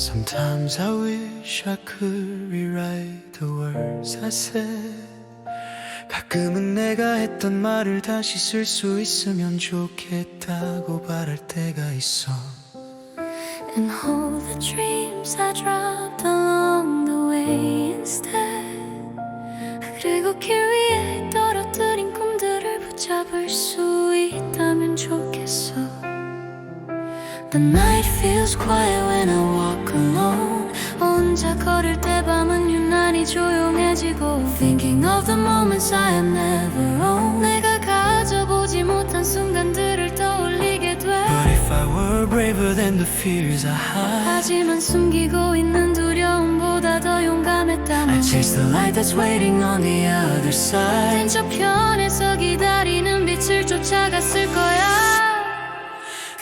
Sometimes I wish I could rewrite the words I said. 가끔은 내가 했던 말을 다시 쓸 수 있으면 좋겠다고 바랄 때가 있어. And all the dreams I dropped along the way instead 그리고 길 위에 떨어뜨린 꿈들을 붙잡을 수 있다면 좋겠어 The night feels quiet when I walk alone 혼자 걸을 때 밤은 유난히 조용해지고 Thinking of the moments I have never owned 내가 가져보지 못한 순간들을 떠올리게 돼 But if I were braver than the fears I hide, 하지만 숨기고 있는 두려움보다 더 용감했다면 I chase the light that's waiting on the other side. 저편에서 기다리는 빛을 쫓아갔을 거야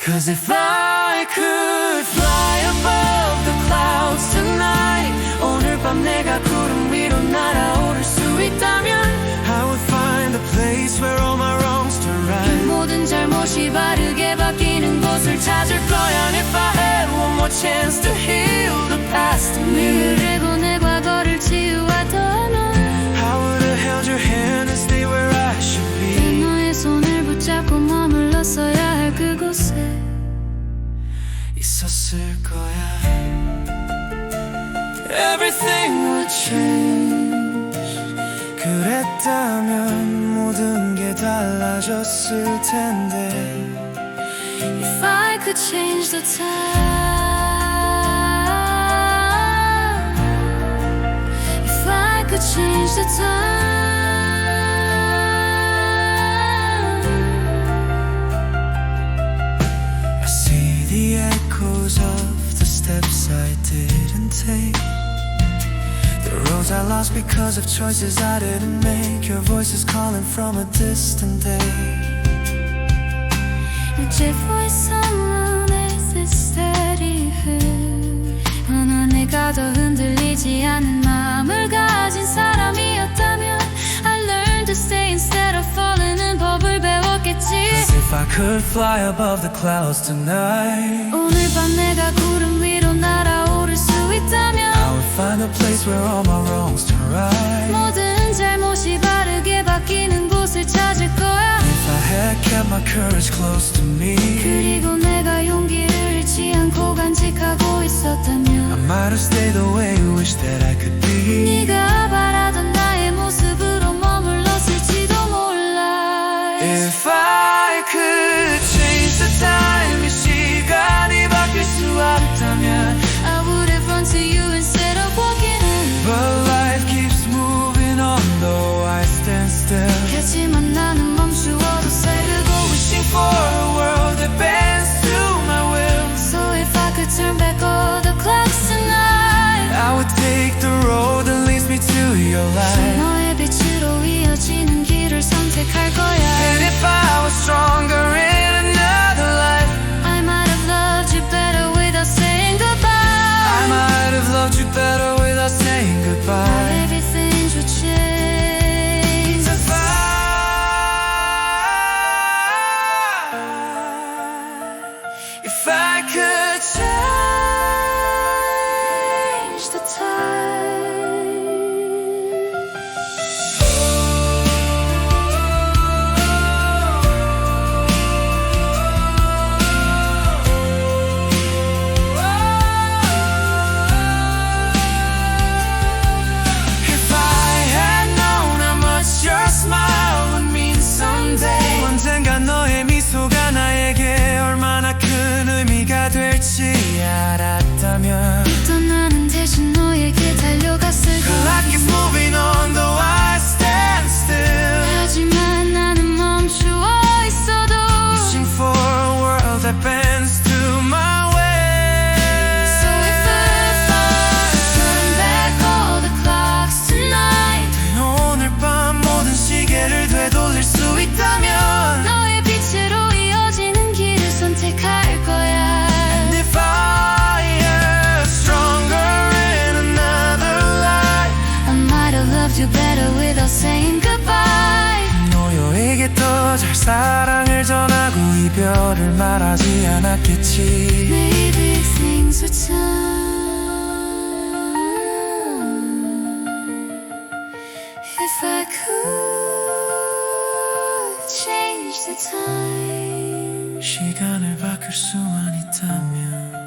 Cause if I could fly above the clouds tonight 오늘 밤 내가 구름 위로 날아오를 수 있다면 I would find the place where all my wrongs turn right 모든 잘못이 바르게 바뀌는 곳을 찾을 거야 And if I had one more chance to heal the past in me 그리고 내 과거를 치유 Everything would change 그랬다면 모든 게 달라졌을 텐데 If I could change the time If I could change the time I see the echoes of the steps I didn't take The roads I lost because of choices I didn't make Your voice is calling from a distant day 이제 voice someone is this steady hum 어느 내가 더 흔들리지 않는 마음을 가진 사람이었다면 I learned to stay instead of falling은 법을 배웠겠지 As if I could fly above the clouds tonight 오늘 밤 내가 구름 위로 날아오를 수 있다면 I would find a place where all my wrongs turn right 모든 잘못이 바르게 바뀌는 곳을 찾을 거야 If I had kept my courage close to me 그리고 내가 용기를 잃지 않고 간직하고 있었다면 I might have stayed the way you wish that I could be 네가 바 the same goodbye 너여에게 또 잘 사랑을 전하고 이별을 말하지 않았겠지 Maybe things return. If I could change the time 시간을 바꿀 수만 있다면